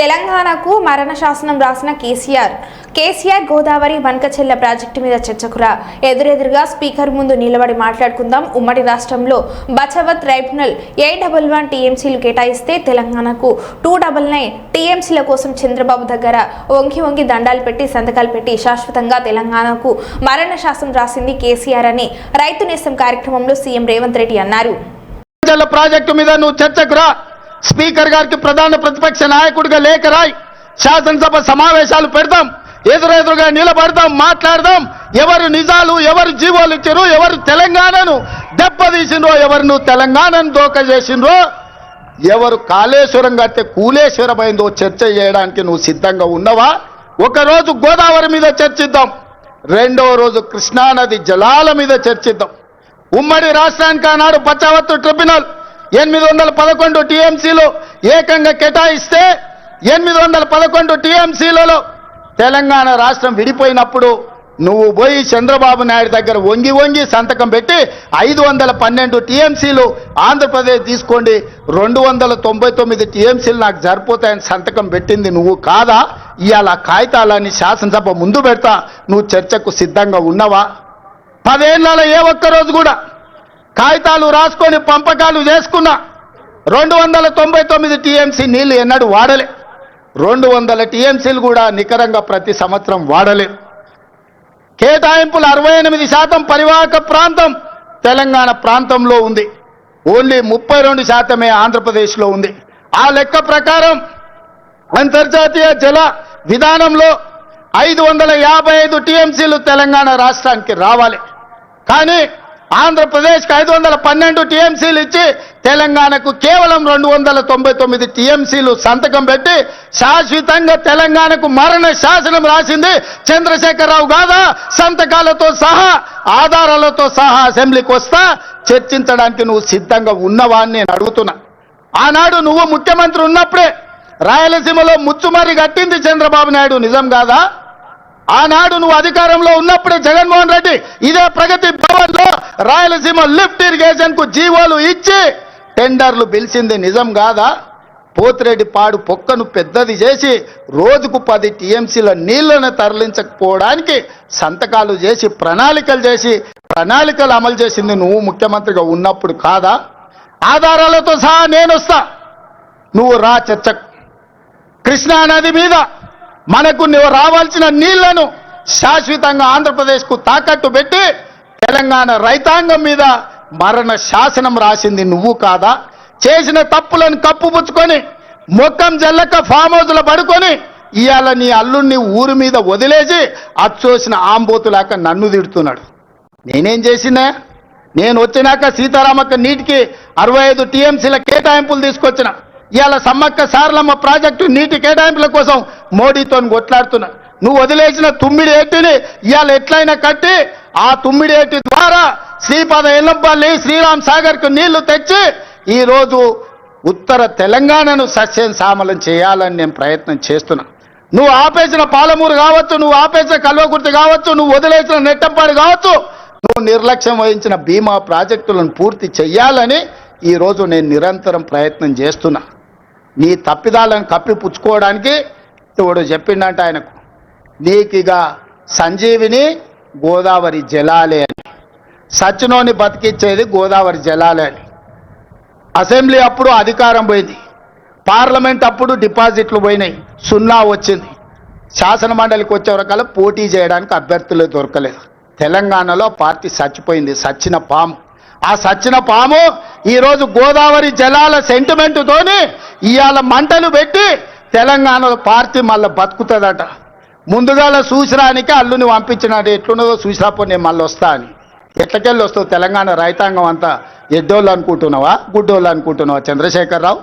తెలంగాణకు మరణ శాసనం రాసిన కేసీఆర్. కేసీఆర్ గోదావరి వనకచెల్ల ప్రాజెక్టు మీద చర్చకురా. ఎదురెదురుగా స్పీకర్ ముందు నిలబడి మాట్లాడుకుందాం. ఉమ్మడి రాష్ట్రంలో Bachawat tribunal eight double one టీఎంసీలు కేటాయిస్తే తెలంగాణకు టూ డబల్ నైన్ టీఎంసీల కోసం చంద్రబాబు దగ్గర వంగి వంగి దండాలు పెట్టి సంతకాలు పెట్టి శాశ్వతంగా తెలంగాణకు మరణ శాసనం రాసింది కేసీఆర్ అని రైతు నేస్తం కార్యక్రమంలో సీఎం రేవంత్ రెడ్డి అన్నారు. ప్రాజెక్టు మీద నువ్వు చర్చకురా. స్పీకర్ గారికి ప్రధాన ప్రతిపక్ష నాయకుడిగా లేఖ రాయి. శాసనసభ సమావేశాలు పెడతాం. ఎదురెదురుగా నిలబడతాం మాట్లాడదాం. ఎవరు నిజాలు ఎవరు జీవోలు ఇచ్చారు ఎవరు తెలంగాణను దెబ్బతీసిండ్రో ఎవరు నువ్వు తెలంగాణను దోక చేసిండ్రో ఎవరు కాళేశ్వరం కడితే కూలేశ్వరమైందో చర్చ చేయడానికి నువ్వు సిద్ధంగా ఉన్నవా? ఒకరోజు గోదావరి మీద చర్చిద్దాం. రెండో రోజు కృష్ణానది జలాల మీద చర్చిద్దాం. ఉమ్మడి రాష్ట్రానికి ఆనాడు పచ్చావత్తు ట్రిబ్యునల్ ఎనిమిది వందల పదకొండు టీఎంసీలు ఏకంగా కేటాయిస్తే ఎనిమిది వందల పదకొండు టీఎంసీలలో తెలంగాణ రాష్ట్రం విడిపోయినప్పుడు నువ్వు పోయి చంద్రబాబు నాయుడు దగ్గర వంగి వంగి సంతకం పెట్టి ఐదు వందల పన్నెండు టీఎంసీలు ఆంధ్రప్రదేశ్ తీసుకోండి. రెండు వందల తొంభై తొమ్మిది టీఎంసీలు నాకు సరిపోతాయని సంతకం పెట్టింది నువ్వు కాదా? ఇవాళ కాగితాలని శాసనసభ ముందు పెడతా. నువ్వు చర్చకు సిద్ధంగా ఉన్నవా? పదేళ్ళలో ఏ ఒక్క రోజు కూడా కాగితాలు రాసుకొని పంపకాలు చేసుకున్నా. రెండు వందల తొంభై తొమ్మిది టీఎంసీ నీళ్ళు ఎన్నడూ వాడలే. రెండు వందల టీఎంసీలు కూడా నికరంగా ప్రతి సంవత్సరం వాడలేదు కేటాయింపులు అరవై ఎనిమిది శాతం పరివాహక ప్రాంతం తెలంగాణ ప్రాంతంలో ఉంది. ఓన్లీ ముప్పై రెండు శాతమే ఆంధ్రప్రదేశ్లో ఉంది. ఆ లెక్క ప్రకారం అంతర్జాతీయ జల విధానంలో ఐదు వందల యాభై ఐదు టీఎంసీలు తెలంగాణ రాష్ట్రానికి రావాలి. కానీ ఆంధ్రప్రదేశ్కి ఐదు వందల పన్నెండు టీఎంసీలు ఇచ్చి తెలంగాణకు కేవలం రెండు వందల తొంభై తొమ్మిది టీఎంసీలు సంతకం పెట్టి శాశ్వతంగా తెలంగాణకు మరణ శాసనం రాసింది చంద్రశేఖరరావు కాదా? సంతకాలతో సహా ఆధారాలతో సహా అసెంబ్లీకి వస్తా చర్చించడానికి నువ్వు సిద్ధంగా ఉన్నవా అని నేను అడుగుతున్నా. ఆనాడు నువ్వు ముఖ్యమంత్రి ఉన్నప్పుడే రాయలసీమలో ముచ్చుమారి కట్టింది చంద్రబాబు నాయుడు నిజం కాదా? ఆనాడు నువ్వు అధికారంలో ఉన్నప్పుడే జగన్మోహన్ రెడ్డి ఇదే ప్రగతి భవన్లో రాయలసీమ లిఫ్ట్ ఇరిగేషన్కు జీవోలు ఇచ్చి టెండర్లు పిలిచింది నిజం కాదా? పోతిరెడ్డి పాడు పొక్కను పెద్దది చేసి రోజుకు పది టీఎంసీల నీళ్ళను తరలించకపోవడానికి సంతకాలు చేసి ప్రణాళికలు చేసి ప్రణాళికలు అమలు చేసింది నువ్వు ముఖ్యమంత్రిగా ఉన్నప్పుడు కాదా? ఆధారాలతో సహా నేను వస్తా. నువ్వు రా చర్చ కృష్ణా నది మీద మనకు నువ్వు రావాల్సిన నీళ్ళను శాశ్వతంగా ఆంధ్రప్రదేశ్కు తాకట్టు పెట్టి తెలంగాణ రైతాంగం మీద మరణ శాసనం రాసింది నువ్వు కాదా? చేసిన తప్పులను కప్పుపుచ్చుకొని మొక్కం జల్లక ఫామ్ హౌస్లో పడుకొని ఇవాళ నీ అల్లుడిని ఊరి మీద వదిలేసి అచ్చోసిన ఆంబోతులాక నన్ను తిడుతున్నాడు. నేనేం చేసినా? నేను వచ్చినాక సీతారామక్క నీటికి అరవై ఐదు టీఎంసీల కేటాయింపులు తీసుకొచ్చిన. ఇవాళ సమ్మక్క సారలమ్మ ప్రాజెక్టు నీటి కేటాయింపుల కోసం మోడీతో కొట్లాడుతున్నా. నువ్వు వదిలేసిన తుమ్మిడి ఎట్టిని ఇవాళ ఎట్లయినా కట్టి ఆ తుమ్మిడేటి ద్వారా శ్రీపాద ఎల్లంపల్లి శ్రీరామ్ సాగర్కు నీళ్ళు తెచ్చి ఈరోజు ఉత్తర తెలంగాణను సస్యం సామలం చేయాలని నేను ప్రయత్నం చేస్తున్నా. నువ్వు ఆపేసిన పాలమూరు కావచ్చు నువ్వు ఆపేసిన కల్వకుర్తి కావచ్చు నువ్వు వదిలేసిన నెట్టంపాడు కావచ్చు నువ్వు నిర్లక్ష్యం వహించిన బీమా ప్రాజెక్టులను పూర్తి చెయ్యాలని ఈరోజు నేను నిరంతరం ప్రయత్నం చేస్తున్నా. నీ తప్పిదాలను కప్పిపుచ్చుకోవడానికి ఇతడు చెప్పిండంట ఆయనకు నీకు ఇక సంజీవిని గోదావరి జలాలే అని. సచ్చినోని బతికిచ్చేది గోదావరి జలాలే అని. అసెంబ్లీ అప్పుడు అధికారం పోయింది. పార్లమెంట్ అప్పుడు డిపాజిట్లు పోయినాయి. సున్నా వచ్చింది. శాసన మండలికి వచ్చేవరకల్లా పోటీ చేయడానికి అభ్యర్థులు దొరకలేదు. తెలంగాణలో పార్టీ చచ్చిపోయింది. సచ్చిన పాము. ఆ సచ్చిన పాము ఈరోజు గోదావరి జలాల సెంటిమెంటుతోని ఇవాళ మంటలు పెట్టి తెలంగాణలో పార్టీ మళ్ళీ బతుకుతుందట. ముందుగాల చూసిరానికి అల్లుని పంపించినాడు. ఎట్లున్నదో చూసినప్పుడు నేను మళ్ళీ వస్తా అని. ఎట్లకెళ్ళి వస్తావు? తెలంగాణ రైతాంగం అంతా ఎడ్డోళ్ళు అనుకుంటున్నావా? గుడ్డోళ్ళు అనుకుంటున్నావా? చంద్రశేఖరరావు